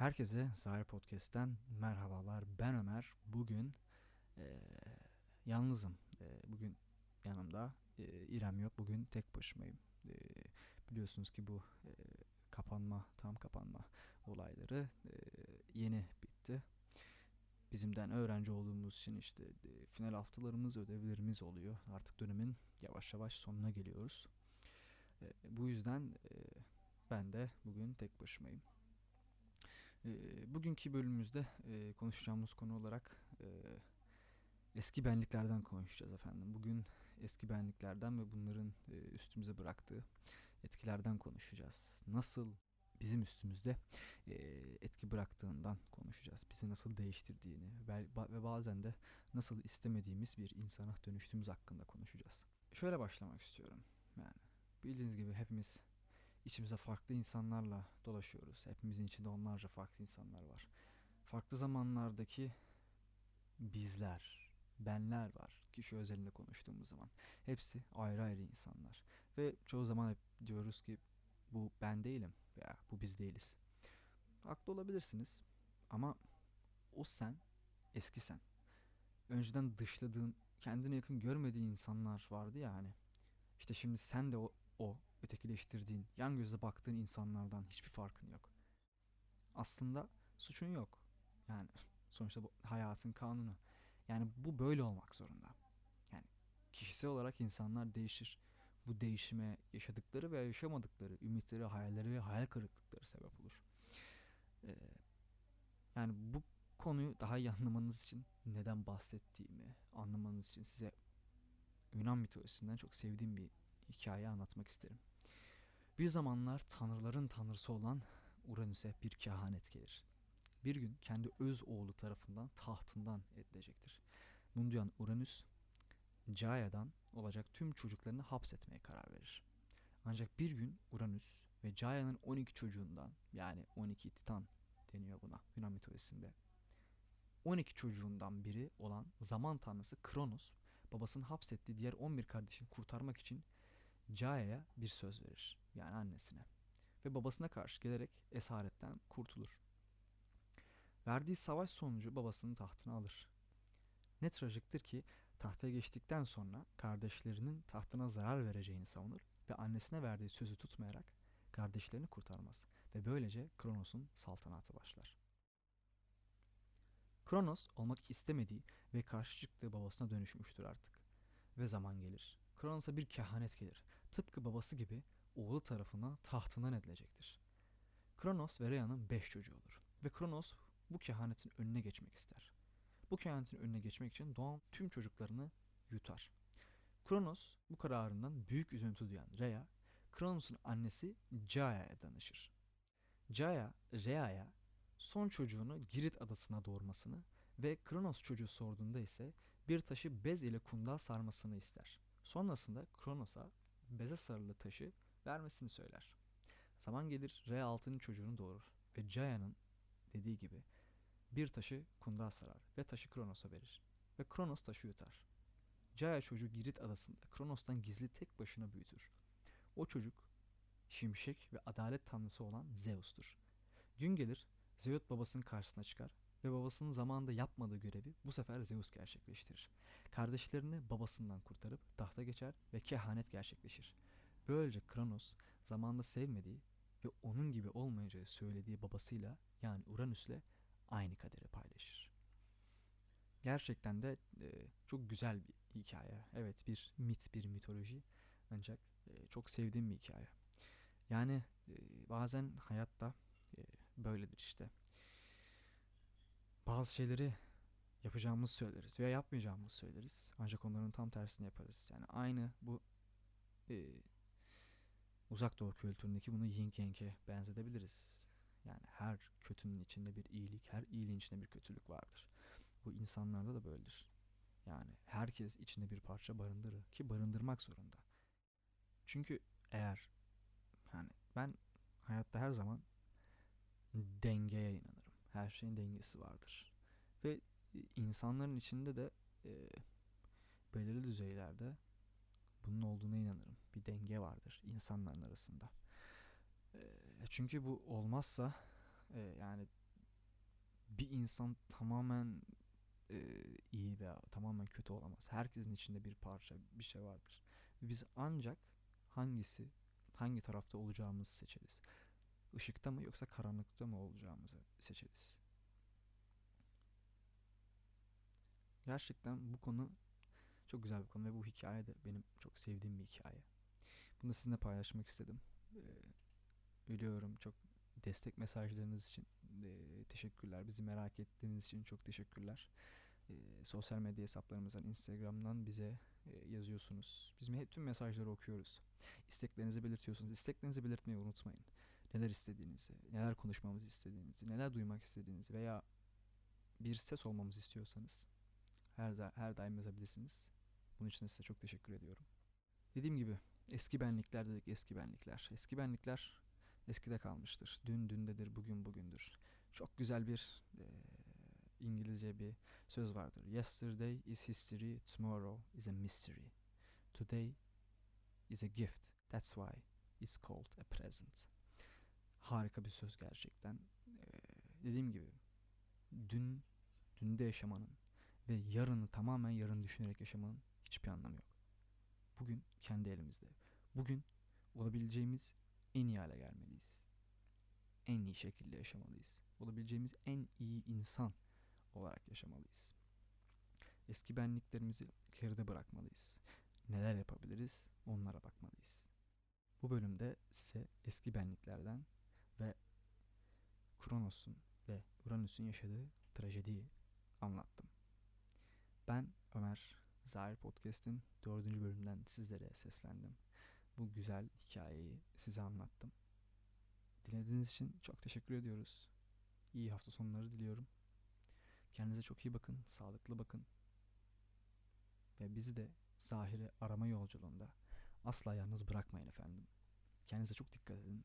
Herkese Zahir Podcast'ten merhabalar. Ben Ömer. Bugün eee, yalnızım. Eee, bugün yanımda eee, İrem yok. Bugün tek başımayım. Eee, biliyorsunuz ki bu eee, kapanma, tam kapanma olayları eee, yeni bitti. Bizimden öğrenci olduğumuz için işte eee, final haftalarımız, ödevlerimiz oluyor. Artık dönemin yavaş yavaş sonuna geliyoruz. Eee, bu yüzden eee, ben de bugün tek başımayım. Bugünkü bölümümüzde konuşacağımız konu olarak eski benliklerden konuşacağız efendim. Bugün eski benliklerden ve bunların üstümüze bıraktığı etkilerden konuşacağız. Nasıl bizim üstümüzde etki bıraktığından konuşacağız. Bizi nasıl değiştirdiğini ve bazen de nasıl istemediğimiz bir insana dönüştüğümüz hakkında konuşacağız. Şöyle başlamak istiyorum. Yani bildiğiniz gibi hepimiz İçimizde farklı insanlarla dolaşıyoruz. Hepimizin içinde onlarca farklı insanlar var. Farklı zamanlardaki bizler, benler var. Kişi özelinde konuştuğumuz zaman. Hepsi ayrı ayrı insanlar. Ve çoğu zaman hep diyoruz ki bu ben değilim veya bu biz değiliz. Haklı olabilirsiniz ama o sen, eski sen. Önceden dışladığın, kendine yakın görmediğin insanlar vardı ya hani. İşte şimdi sen de o, o ötekileştirdiğin, yan gözle baktığın insanlardan hiçbir farkın yok. Aslında suçun yok. Yani sonuçta bu hayatın kanunu. Yani bu böyle olmak zorunda. Yani kişisel olarak insanlar değişir. Bu değişime yaşadıkları veya yaşamadıkları ümitleri, hayalleri ve hayal kırıklıkları sebep olur. Ee, yani bu konuyu daha iyi anlamanız için neden bahsettiğimi anlamanız için size Yunan mitolojisinden çok sevdiğim bir hikaye anlatmak isterim. Bir zamanlar tanrıların tanrısı olan Uranüs'e bir kehanet gelir. Bir gün kendi öz oğlu tarafından tahtından edilecektir. Bunu duyan Uranüs, Gaia'dan olacak tüm çocuklarını hapsetmeye karar verir. Ancak bir gün Uranüs ve Gaia'nın 12 çocuğundan yani 12 titan deniyor buna Yunan mitolojisinde. 12 çocuğundan biri olan zaman tanrısı Kronos babasının hapsettiği diğer 11 kardeşini kurtarmak için Gaia'ya bir söz verir. Yani annesine. Ve babasına karşı gelerek esaretten kurtulur. Verdiği savaş sonucu babasının tahtını alır. Ne trajiktir ki tahtaya geçtikten sonra kardeşlerinin tahtına zarar vereceğini savunur ve annesine verdiği sözü tutmayarak kardeşlerini kurtarmaz ve böylece Kronos'un saltanatı başlar. Kronos olmak istemediği ve karşı çıktığı babasına dönüşmüştür artık. Ve zaman gelir. Kronos'a bir kehanet gelir. Tıpkı babası gibi oğlu tarafından tahtından edilecektir. Kronos ve Rhea'nın beş çocuğu olur. Ve Kronos bu kehanetin önüne geçmek ister. Bu kehanetin önüne geçmek için doğan tüm çocuklarını yutar. Kronos bu kararından büyük üzüntü duyan Rhea, Kronos'un annesi Gaia'ya danışır. Gaia, Rhea'ya son çocuğunu Girit adasına doğurmasını ve Kronos çocuğu sorduğunda ise bir taşı bez ile kundağa sarmasını ister. Sonrasında Kronos'a beze sarılı taşı vermesini söyler. Zaman gelir Rhea altının çocuğunu doğurur ve Gaia'nın dediği gibi bir taşı kundağa sarar ve taşı Kronos'a verir. Ve Kronos taşı yutar. Gaia çocuğu Girit adasında Kronos'tan gizli tek başına büyütür. O çocuk şimşek ve adalet tanrısı olan Zeus'tur. Gün gelir Zeus babasının karşısına çıkar ve babasının zamanında yapmadığı görevi bu sefer Zeus gerçekleştirir. Kardeşlerini babasından kurtarıp tahta geçer ve kehanet gerçekleşir. Böylece Kronos zamanında sevmediği ve onun gibi olmayacağı söylediği babasıyla yani Uranüs'le aynı kaderi paylaşır. Gerçekten de e, çok güzel bir hikaye. Evet bir mit, bir mitoloji ancak e, çok sevdiğim bir hikaye. Yani e, bazen hayatta e, böyledir işte. Bazı şeyleri yapacağımızı söyleriz veya yapmayacağımızı söyleriz. Ancak onların tam tersini yaparız. Yani aynı bu e, uzak doğu kültüründeki bunu yin yang'e benzetebiliriz. Yani her kötünün içinde bir iyilik, her iyiliğin içinde bir kötülük vardır. Bu insanlarda da böyledir. Yani herkes içinde bir parça barındırır ki barındırmak zorunda. Çünkü eğer yani ben hayatta her zaman dengeye inanırım. Her şeyin dengesi vardır. Ve insanların içinde de e, belirli düzeylerde bunun olduğuna inanırım. Bir denge vardır insanların arasında. E, çünkü bu olmazsa e, yani bir insan tamamen e, iyi veya tamamen kötü olamaz. Herkesin içinde bir parça, bir şey vardır. Biz ancak hangisi, hangi tarafta olacağımızı seçeriz. Işıkta mı yoksa karanlıkta mı olacağımızı seçeriz. Gerçekten bu konu çok güzel bir konu ve bu hikaye de benim çok sevdiğim bir hikaye. Bunu sizinle paylaşmak istedim. Ee, biliyorum çok destek mesajlarınız için e, teşekkürler. Bizi merak ettiğiniz için çok teşekkürler. E, sosyal medya hesaplarımızdan, Instagram'dan bize e, yazıyorsunuz. Biz tüm mesajları okuyoruz. İsteklerinizi belirtiyorsunuz. İsteklerinizi belirtmeyi unutmayın. Neler istediğinizi, neler konuşmamızı istediğinizi, neler duymak istediğinizi veya bir ses olmamızı istiyorsanız her, da- her daim yazabilirsiniz. Bunun için size çok teşekkür ediyorum. Dediğim gibi eski benlikler dedik eski benlikler. Eski benlikler eskide kalmıştır. Dün dündedir, bugün bugündür. Çok güzel bir e, İngilizce bir söz vardır. Yesterday is history, tomorrow is a mystery. Today is a gift. That's why it's called a present. Harika bir söz gerçekten. Ee, dediğim gibi dün dünde yaşamanın ve yarını tamamen yarın düşünerek yaşamanın hiçbir anlamı yok. Bugün kendi elimizde. Bugün olabileceğimiz en iyi hale gelmeliyiz. En iyi şekilde yaşamalıyız. Olabileceğimiz en iyi insan olarak yaşamalıyız. Eski benliklerimizi geride bırakmalıyız. Neler yapabiliriz onlara bakmalıyız. Bu bölümde size eski benliklerden ve Kronos'un ve Uranüs'ün yaşadığı trajediyi anlattım. Ben Ömer Zahir Podcast'in dördüncü bölümünden sizlere seslendim. Bu güzel hikayeyi size anlattım. Dinlediğiniz için çok teşekkür ediyoruz. İyi hafta sonları diliyorum. Kendinize çok iyi bakın, sağlıklı bakın. Ve bizi de Zahir'i arama yolculuğunda asla yalnız bırakmayın efendim. Kendinize çok dikkat edin.